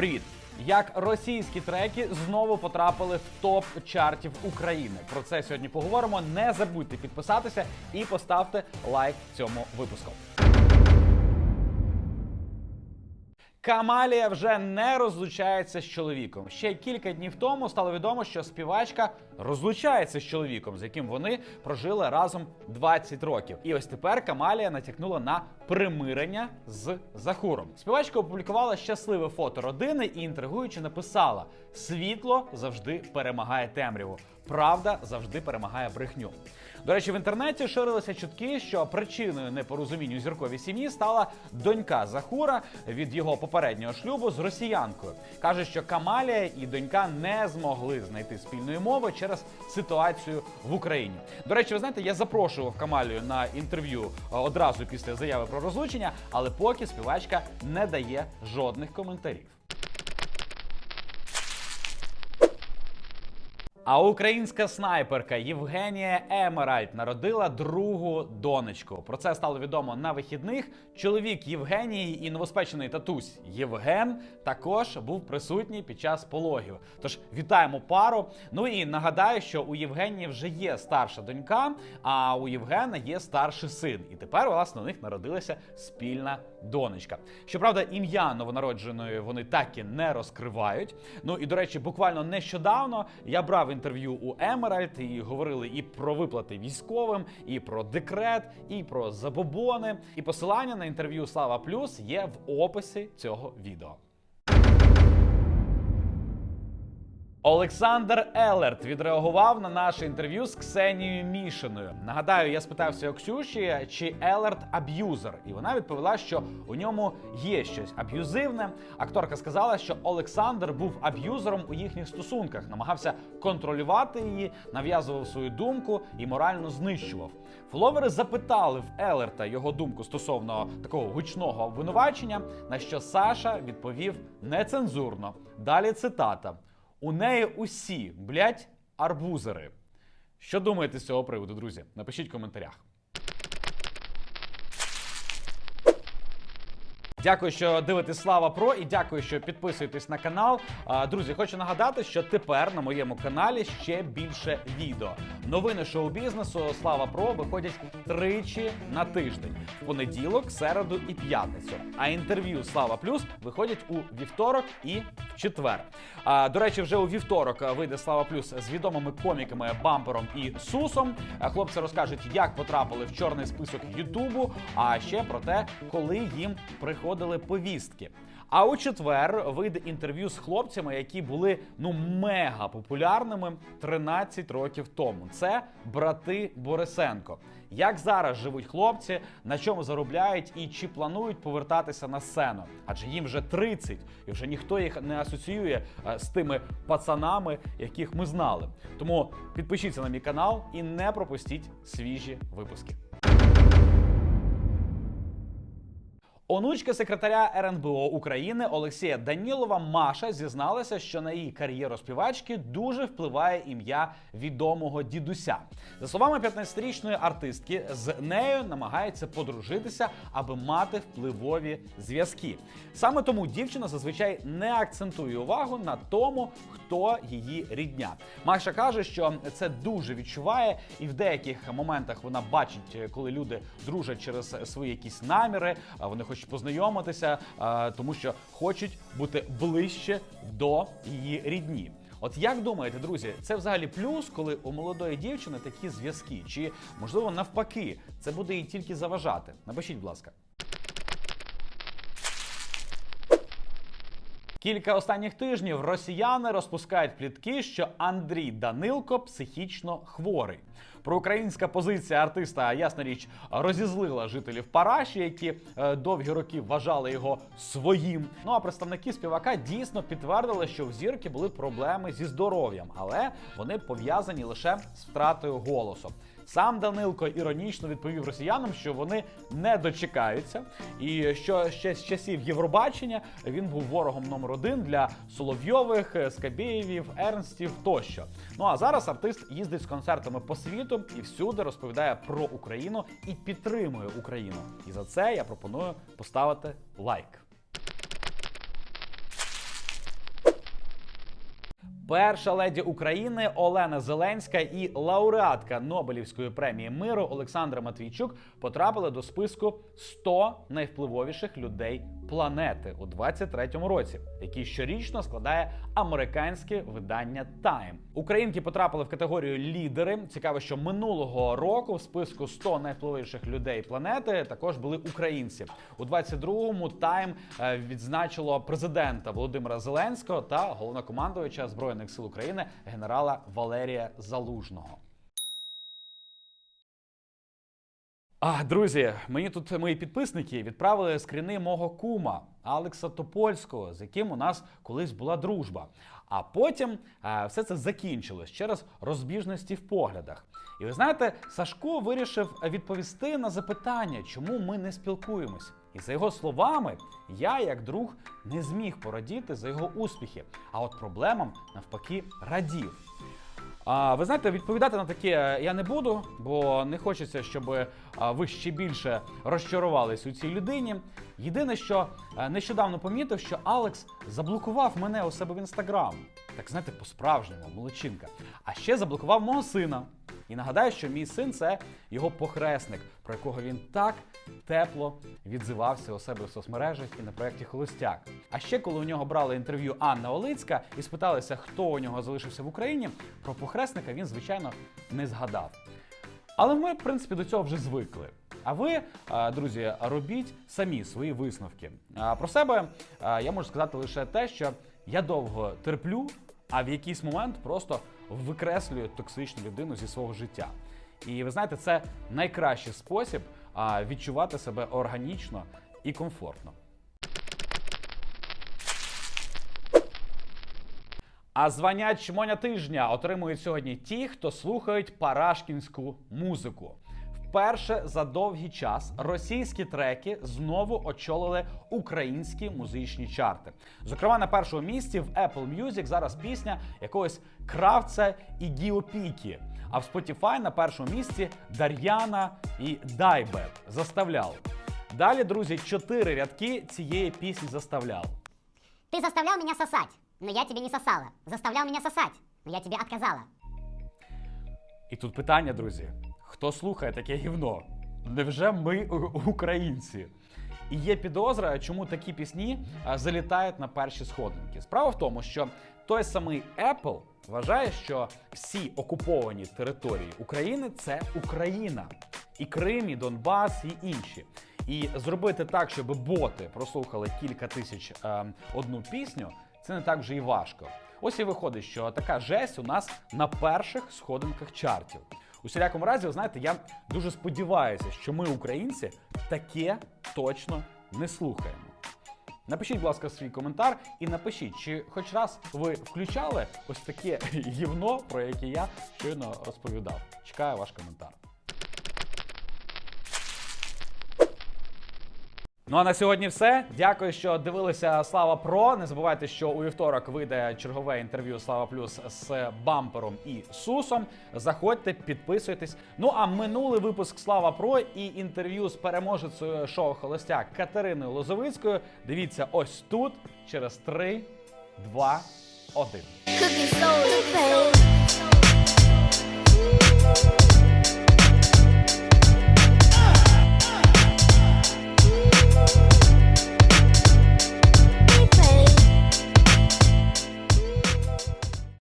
Привіт! Як російські треки знову потрапили в топ чартів України? Про це сьогодні поговоримо. Не забудьте підписатися і поставте лайк цьому випуску. Камалія вже не розлучається з чоловіком. Ще кілька днів тому стало відомо, що співачка розлучається з чоловіком, з яким вони прожили разом 20 років. І ось тепер Камалія натякнула на примирення з Захуром. Співачка опублікувала щасливе фото родини і інтригуючи написала: світло завжди перемагає темряву. Правда завжди перемагає брехню. До речі, в інтернеті ширилися чутки, що причиною непорозумінь у зірковій сім'ї стала донька Захура від його попереднього шлюбу з росіянкою. каже, що Камалія і донька не змогли знайти спільної мови через ситуацію в Україні. До речі, ви знаєте, я запрошував Камалію на інтерв'ю е, одразу після заяви про розлучення, але поки співачка не дає жодних коментарів. А українська снайперка Євгенія Емеральд народила другу донечку. Про це стало відомо на вихідних. Чоловік Євгенії і новоспечений татусь Євген також був присутній під час пологів. Тож вітаємо пару. Ну і нагадаю, що у Євгенії вже є старша донька, а у Євгена є старший син. І тепер власне у них народилася спільна донечка. Щоправда, ім'я новонародженої вони так і не розкривають. Ну і до речі, буквально нещодавно я брав інтерв'ю у Емеральд і говорили і про виплати військовим, і про декрет, і про забобони. І посилання на інтерв'ю Слава Плюс є в описі цього відео. Олександр Елерт відреагував на наше інтерв'ю з Ксенією Мішиною. Нагадаю, я спитався у Ксюші, чи Елерт аб'юзер, і вона відповіла, що у ньому є щось аб'юзивне. Акторка сказала, що Олександр був аб'юзером у їхніх стосунках, намагався контролювати її, нав'язував свою думку і морально знищував. Фоловери запитали в Елерта його думку стосовно такого гучного обвинувачення, на що Саша відповів нецензурно. Далі цитата. У неї усі, блять, арбузери. Що думаєте з цього приводу, друзі? Напишіть в коментарях. Дякую, що дивитесь Слава Про і дякую, що підписуєтесь на канал. Друзі, хочу нагадати, що тепер на моєму каналі ще більше відео. Новини шоу-бізнесу Слава Про виходять тричі на тиждень: в понеділок, середу і п'ятницю. А інтерв'ю Слава Плюс виходять у вівторок і в четвер. А, До речі, вже у вівторок вийде Слава Плюс з відомими коміками Бампером і Сусом. Хлопці розкажуть, як потрапили в чорний список Ютубу, а ще про те, коли їм приходили повістки. А у четвер вийде інтерв'ю з хлопцями, які були ну мега популярними 13 років тому. Це брати Борисенко. Як зараз живуть хлопці, на чому заробляють і чи планують повертатися на сцену? Адже їм вже 30, і вже ніхто їх не асоціює е, з тими пацанами, яких ми знали. Тому підпишіться на мій канал і не пропустіть свіжі випуски. Онучка секретаря РНБО України Олексія Данілова Маша зізналася, що на її кар'єру співачки дуже впливає ім'я відомого дідуся. За словами 15-річної артистки, з нею намагається подружитися, аби мати впливові зв'язки. Саме тому дівчина зазвичай не акцентує увагу на тому, хто її рідня. Маша каже, що це дуже відчуває, і в деяких моментах вона бачить, коли люди дружать через свої якісь наміри, вони хочуть познайомитися, а, тому що хочуть бути ближче до її рідні. От як думаєте, друзі, це взагалі плюс, коли у молодої дівчини такі зв'язки? Чи можливо навпаки, це буде їй тільки заважати? Напишіть, будь ласка. Кілька останніх тижнів росіяни розпускають плітки, що Андрій Данилко психічно хворий. Проукраїнська позиція артиста, ясна річ, розізлила жителів Параші, які е, довгі роки вважали його своїм. Ну а представники співака дійсно підтвердили, що в зірки були проблеми зі здоров'ям, але вони пов'язані лише з втратою голосу. Сам Данилко іронічно відповів росіянам, що вони не дочекаються, і що ще з часів Євробачення він був ворогом номер один для Соловйових, Скабєєвів, Ернстів тощо. Ну а зараз артист їздить з концертами по світу і всюди розповідає про Україну і підтримує Україну. І за це я пропоную поставити лайк. Перша леді України Олена Зеленська і лауреатка Нобелівської премії миру Олександра Матвійчук потрапили до списку 100 найвпливовіших людей планети у 23-му році, який щорічно складає американське видання Time. Українки потрапили в категорію лідери. Цікаво, що минулого року в списку 100 найвпливовіших людей планети також були українці. У 22-му Time е, відзначило президента Володимира Зеленського та головнокомандувача збройних сил України генерала Валерія Залужного. А, друзі, мені тут мої підписники відправили скріни мого кума Алекса Топольського, з яким у нас колись була дружба. А потім е, все це закінчилось через розбіжності в поглядах. І ви знаєте, Сашко вирішив відповісти на запитання, чому ми не спілкуємось. І за його словами, я, як друг, не зміг порадіти за його успіхи, а от проблемам навпаки радів. А ви знаєте, відповідати на таке я не буду, бо не хочеться, щоб ви ще більше розчарувались у цій людині. Єдине, що е, нещодавно помітив, що Алекс заблокував мене у себе в інстаграм. Так знаєте, по-справжньому, молодчинка. А ще заблокував мого сина. І нагадаю, що мій син це його похресник, про якого він так тепло відзивався у себе в соцмережах і на проєкті Холостяк. А ще коли у нього брали інтерв'ю Анна Олицька і спиталися, хто у нього залишився в Україні, про похресника він, звичайно, не згадав. Але ми, в принципі, до цього вже звикли. А ви, друзі, робіть самі свої висновки. Про себе я можу сказати лише те, що я довго терплю, а в якийсь момент просто викреслюю токсичну людину зі свого життя. І ви знаєте, це найкращий спосіб відчувати себе органічно і комфортно. А звання чмоня тижня отримують сьогодні ті, хто слухають парашкінську музику. Вперше за довгий час російські треки знову очолили українські музичні чарти. Зокрема, на першому місці в Apple Music зараз пісня якогось кравця і Гіопікі. А в Spotify на першому місці Дар'яна і Дайбе заставляв. Далі, друзі, чотири рядки цієї пісні заставляв. Ты заставлял меня сосать, но я тебе не сосала. Заставлял меня сосать, но я тебе отказала. І тут питання, друзі: хто слухає таке гівно? Невже ми українці? І є підозра, чому такі пісні залітають на перші сходинки. Справа в тому, що той самий Apple вважає, що всі окуповані території України це Україна, і Крим, і Донбас, і інші. І зробити так, щоб боти прослухали кілька тисяч е, одну пісню, це не так вже і важко. Ось і виходить, що така жесть у нас на перших сходинках чартів. У всілякому разі, ви знаєте, я дуже сподіваюся, що ми, українці, таке точно не слухаємо. Напишіть, будь ласка, свій коментар і напишіть, чи хоч раз ви включали ось таке гівно, про яке я щойно розповідав. Чекаю ваш коментар. Ну а на сьогодні все. Дякую, що дивилися Слава Про. Не забувайте, що у вівторок вийде чергове інтерв'ю Слава Плюс з бампером і Сусом. Заходьте, підписуйтесь. Ну а минулий випуск Слава Про і інтерв'ю з переможецею шоу Холостяк Катериною Лозовицькою. Дивіться ось тут через 3, 2, 1. Cooking soul, babe.